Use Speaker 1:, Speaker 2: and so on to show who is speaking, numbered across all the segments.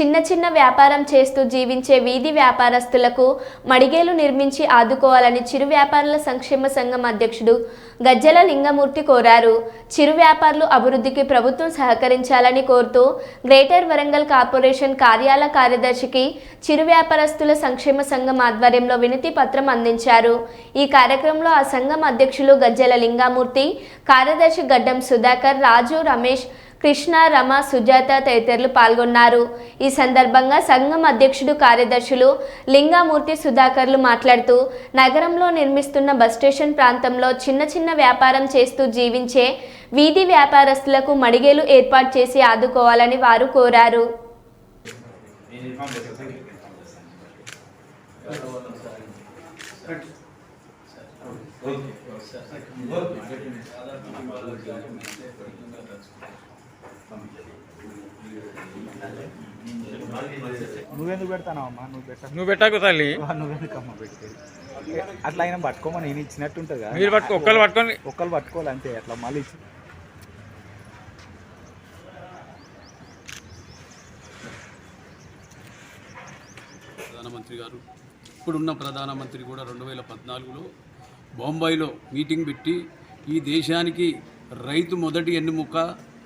Speaker 1: చిన్న చిన్న వ్యాపారం చేస్తూ జీవించే వీధి వ్యాపారస్తులకు మడిగేలు నిర్మించి ఆదుకోవాలని చిరు వ్యాపారుల సంక్షేమ సంఘం అధ్యక్షుడు గజ్జల లింగమూర్తి కోరారు. చిరు వ్యాపారులు అభివృద్ధికి ప్రభుత్వం సహకరించాలని కోరుతూ గ్రేటర్ వరంగల్ కార్పొరేషన్ కార్యాలయ కార్యదర్శికి చిరు వ్యాపారస్తుల సంక్షేమ సంఘం ఆధ్వర్యంలో వినతి పత్రం అందించారు. ఈ కార్యక్రమంలో ఆ సంఘం అధ్యక్షులు గజ్జల లింగామూర్తి కార్యదర్శి గడ్డం సుధాకర్ రాజు రమేష్ కృష్ణ రమ సుజాత తదితరులు పాల్గొన్నారు. ఈ సందర్భంగా సంఘం అధ్యక్షుడు కార్యదర్శులు లింగామూర్తి సుధాకర్లు మాట్లాడుతూ నగరంలో నిర్మిస్తున్న బస్ స్టేషన్ ప్రాంతంలో చిన్న చిన్న వ్యాపారం చేస్తూ జీవించే వీధి వ్యాపారస్తులకు మడిగేలు ఏర్పాటు చేసి ఆదుకోవాలని వారు కోరారు.
Speaker 2: నువ్వెందుకు పెడతావు అమ్మా నువ్వు పెట్ట
Speaker 3: నువ్వు పెట్టకు తల్లి.
Speaker 2: నువ్వెందుకమ్మా పెట్టేది అట్లా అయినా పట్టుకోమని నేను ఇచ్చినట్టుంటుంది కదా
Speaker 3: మీరు పట్టుకో ఒక్కరు పట్టుకొని
Speaker 2: ఒక్కరు పట్టుకోవాలి అంతే అట్లా మళ్ళీ. ఇచ్చి
Speaker 4: ప్రధానమంత్రి గారు ఇప్పుడున్న ప్రధానమంత్రి కూడా రెండు వేల పద్నాలుగులో బొంబాయిలో మీటింగ్ పెట్టి ఈ దేశానికి రైతు మొదటి ఎన్నుముక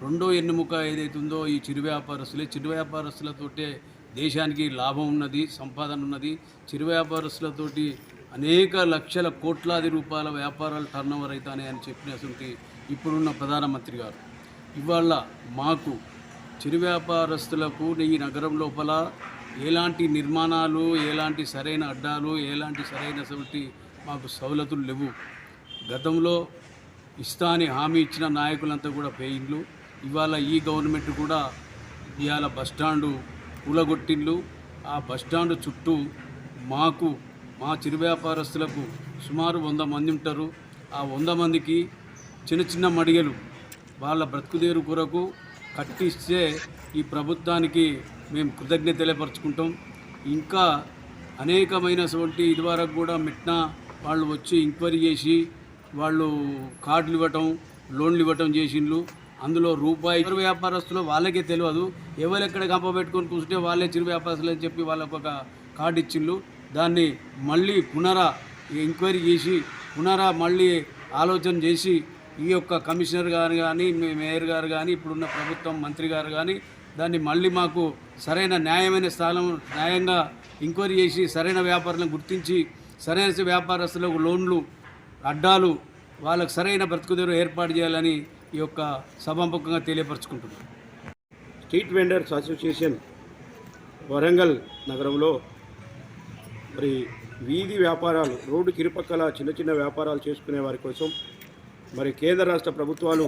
Speaker 4: రెండో ఎన్నుముక ఏదైతుందో ఈ చిరు వ్యాపారస్తులే చిరు వ్యాపారస్తులతోటే దేశానికి లాభం ఉన్నది సంపాదన ఉన్నది. చిరు వ్యాపారస్తులతోటి అనేక లక్షల కోట్లాది రూపాయల వ్యాపారాలు టర్న్ ఓవర్ అవుతాయి అని చెప్పినటువంటి ఇప్పుడున్న ప్రధానమంత్రి గారు. ఇవాళ మాకు చిరు వ్యాపారస్తులకు ఈ నగరం లోపల ఎలాంటి నిర్మాణాలు ఎలాంటి సరైన అడ్డాలు ఎలాంటి సరైనటువంటి మాకు సవలతులు లేవు. గతంలో ఇస్తా అని హామీ ఇచ్చిన నాయకులంతా కూడా పేయిండ్లు. ఇవాళ ఈ గవర్నమెంట్ కూడా ఇవాళ బస్టాండు కూలగొట్టిళ్ళు ఆ బస్టాండు చుట్టూ మాకు మా చిరు వ్యాపారస్తులకు సుమారు వంద మంది ఉంటారు. ఆ వంద మందికి చిన్న చిన్న మడిగలు వాళ్ళ బ్రతుకుదేరు కొరకు కట్టిస్తే ఈ ప్రభుత్వానికి మేము కృతజ్ఞత తెలియపరుచుకుంటాం. ఇంకా అనేకమైనటువంటి ఇదివరకు కూడా మిట్నా వాళ్ళు వచ్చి ఎంక్వైరీ చేసి వాళ్ళు కార్డులు ఇవ్వటం లోన్లు ఇవ్వటం చేసిండ్లు. అందులో రూపాయి చిరు వ్యాపారస్తులు వాళ్ళకే తెలియదు. ఎవరు ఎక్కడ గంప పెట్టుకొని కూర్చుంటే వాళ్ళే చిరు వ్యాపారస్తులు అని చెప్పి వాళ్ళకు ఒక కార్డు ఇచ్చిండ్రు. దాన్ని మళ్ళీ పునరా ఎంక్వైరీ చేసి పునరా మళ్ళీ ఆలోచన చేసి ఈ యొక్క కమిషనర్ గారు కానీ మేయర్ గారు కానీ ఇప్పుడున్న ప్రభుత్వం మంత్రి గారు కానీ దాన్ని మళ్ళీ మాకు సరైన న్యాయమైన స్థానం న్యాయంగా ఎంక్వైరీ చేసి సరైన వ్యాపారులను గుర్తించి సరైన వ్యాపారస్తులకు లోన్లు అడ్డాలు వాళ్ళకు సరైన బ్రతుకుదేరు ఏర్పాటు చేయాలని ఈ యొక్క సభాముఖంగా తెలియపరచుకుంటున్నాను
Speaker 5: స్ట్రీట్ వెండర్స్ అసోసియేషన్ వరంగల్ నగరంలో మరి వీధి వ్యాపారాలు రోడ్డు కిరుపక్కల చిన్న చిన్న వ్యాపారాలు చేసుకునే వారి కోసం మరి కేంద్ర రాష్ట్ర ప్రభుత్వాలు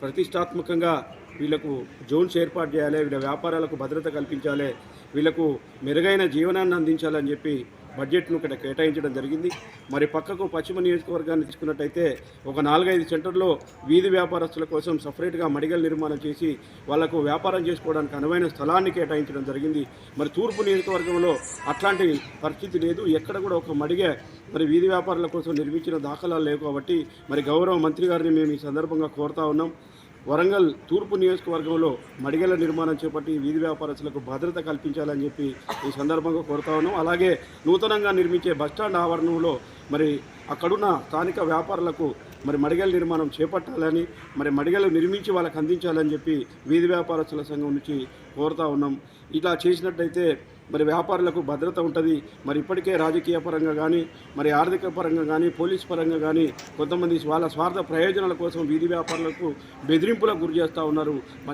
Speaker 5: ప్రతిష్టాత్మకంగా వీళ్ళకు జోన్స్ ఏర్పాటు చేయాలి వీళ్ళ వ్యాపారాలకు భద్రత కల్పించాలి వీళ్ళకు మెరుగైన జీవనాన్ని అందించాలని చెప్పి బడ్జెట్ను ఇక్కడ కేటాయించడం జరిగింది. మరి పక్కకు పశ్చిమ నియోజకవర్గాన్ని తీసుకున్నట్టయితే ఒక నాలుగైదు సెంటర్లో వీధి వ్యాపారస్తుల కోసం సపరేట్గా మడిగల నిర్మాణం చేసి వాళ్ళకు వ్యాపారం చేసుకోవడానికి అనువైన స్థలాన్ని కేటాయించడం జరిగింది. మరి తూర్పు నియోజకవర్గంలో అట్లాంటి పరిస్థితి లేదు. ఎక్కడ కూడా ఒక మడిగే మరి వీధి వ్యాపారుల కోసం నిర్మించిన దాఖలాలు లేవు కాబట్టి మరి గౌరవ మంత్రి గారిని మేము ఈ సందర్భంగా కోరుతా ఉన్నాం. వరంగల్ తూర్పు నియోజకవర్గంలో మడిగల నిర్మాణం చేపట్టి వీధి వ్యాపారస్తులకు భద్రత కల్పించాలని చెప్పి ఈ సందర్భంగా కోరుతా ఉన్నాం. అలాగే నూతనంగా నిర్మించే బస్టాండ్ ఆవరణంలో మరి అక్కడున్న స్థానిక వ్యాపారులకు మరి మడిగల నిర్మాణం చేపట్టాలని మరి మడిగలు నిర్మించి వాళ్ళకి అందించాలని చెప్పి వీధి వ్యాపారస్తుల సంఘం నుంచి కోరుతా ఉన్నాం. ఇట్లా చేసినట్టయితే మరి వ్యాపారులకు భద్రత ఉంటుంది. మరి ఇప్పటికే రాజకీయ పరంగా కానీ మరి ఆర్థిక పరంగా కానీ పోలీస్ పరంగా కానీ కొంతమంది వాళ్ళ స్వార్థ ప్రయోజనాల కోసం వీధి వ్యాపారులకు బెదిరింపులకు గురి చేస్తూ ఉన్నారు. మరి